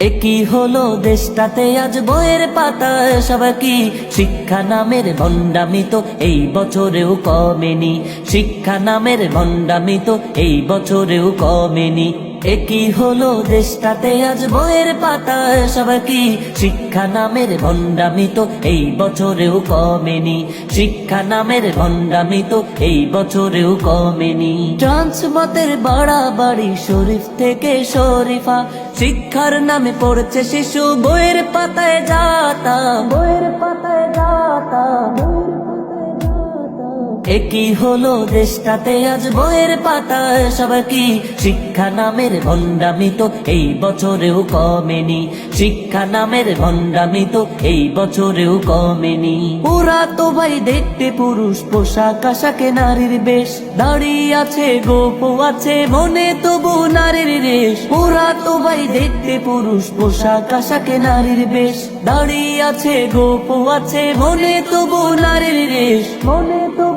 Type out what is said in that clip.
একই হলো দেশটাতে আজ বইয়ের পাতায় সব কি শিক্ষা নামের ভণ্ডামি তো এই বছরেও কমেনি। শিক্ষা নামের ভণ্ডামি তো এই বছরেও কমেনি। একই হলো দেশটাতে আজ বইয়ের পাতা? সব কি শিক্ষা নামের ভণ্ডামি তো এই বছরেও কমেনি? শিক্ষা নামের ভণ্ডামি তো এই বছরেও কমেনি। ট্রান্স মতের বাড়াবাড়ি শরীফ থেকে শরীফা, শিক্ষার নামে পড়ছে শিশু বইয়ের পাতায় যাতা বইয়ের একই হলো দেশটাতে আজ বইয়ের পাতায় সব কি? শিক্ষা নামের ভণ্ডামি তো এই বছরেও কমেনি। শিক্ষা নামের ভণ্ডামি তো এই বছরেও কমেনি। ওরা তো ভাই দেখতে পুরুষ, পোশাক আশাকে নারীর বেশ। দাঁড়িয়ে আছে গোপ আছে, মনে তবু নারীর রেশ। ওরা তো ভাই দেখতে পুরুষ, পোশাক আশাকে নারীর বেশ। দাঁড়িয়ে আছে গোপ আছে, মনে তবু নারীর রেশ। মনে তবু